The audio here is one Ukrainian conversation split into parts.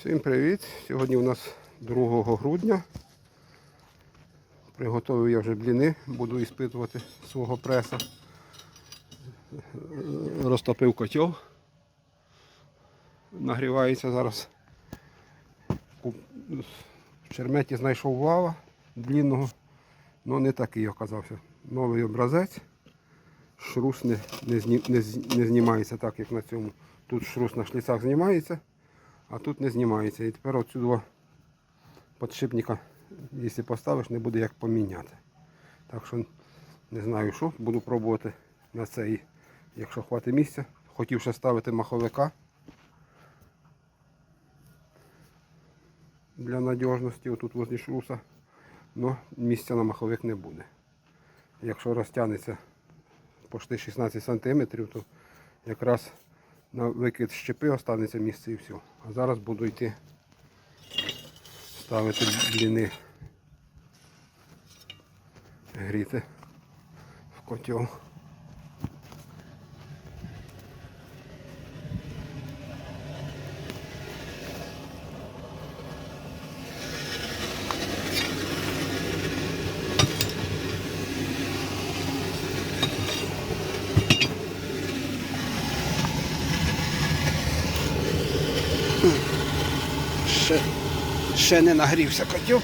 Всім привіт! Сьогодні у нас 2 грудня. Приготовив я вже бліни, буду іспитувати свого преса. Розтопив котел. Нагрівається зараз. В черметі знайшов вала длінного, але не такий оказався. Новий образець. Шрус не, не, не, не знімається так, як на цьому. Тут шрус на шліцах знімається а тут не знімається. І тепер отсюди підшипника, якщо поставиш, не буде як поміняти. Так що не знаю що, буду пробувати на цей, якщо хватить місця. Хотів ще ставити маховика для надіжності, отут возле шруса, але місця на маховик не буде. Якщо розтягнеться почти 16 см, то якраз на викид щепи останеться місце і все. А зараз буду йти ставити бліни гріти в котел. Ще, ще не нагрівся котел.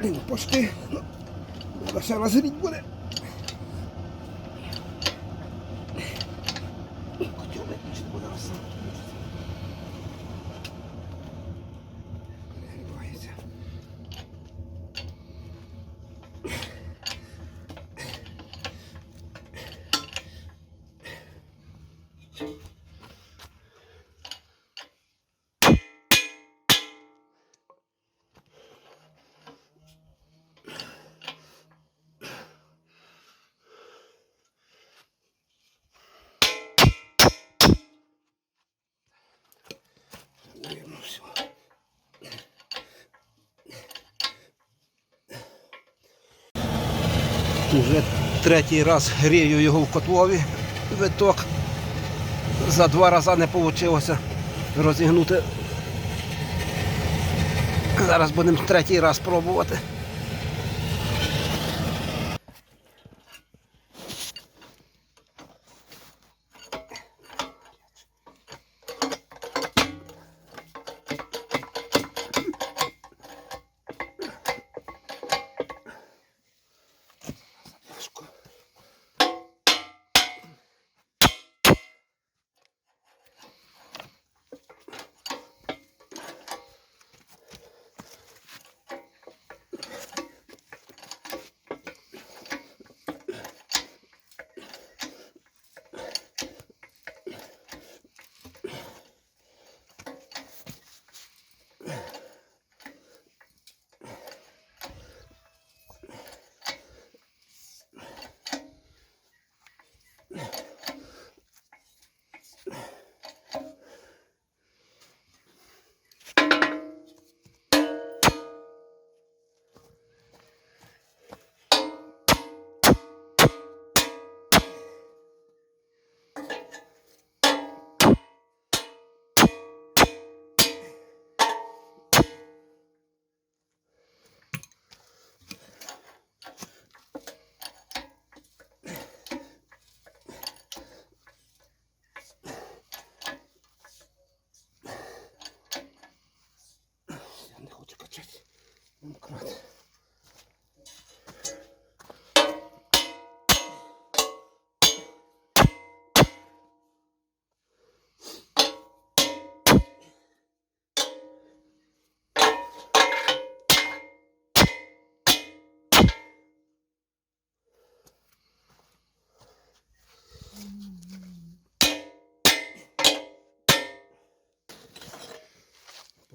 Блін, пошти. Ще розгріть буде. Уже третій раз грію його в котлові виток. За два рази не вийшло розігнути. Зараз будемо третій раз пробувати.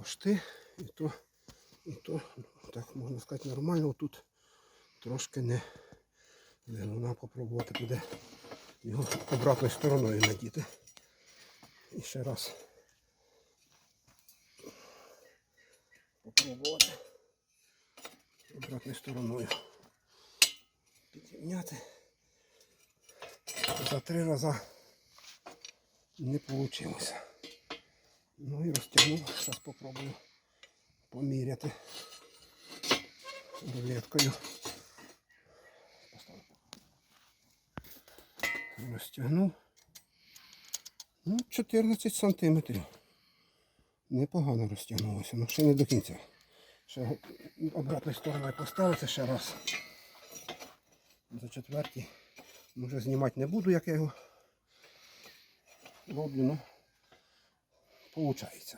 Пошти. І то, і то, так можна сказати, нормально. Тут трошки не видно. Нам попробувати буде його обратною стороною надіти. І ще раз попробувати обратною стороною підрівняти. За три рази не вийшло. Ну і розтягнув. Зараз попробую поміряти рулеткою. Розтягнув. Ну, 14 сантиметрів. Непогано розтягнулося, але ще не до кінця. Ще обратною стороною поставити ще раз. За четвертій. Може знімати не буду, як я його роблю, ну виходить.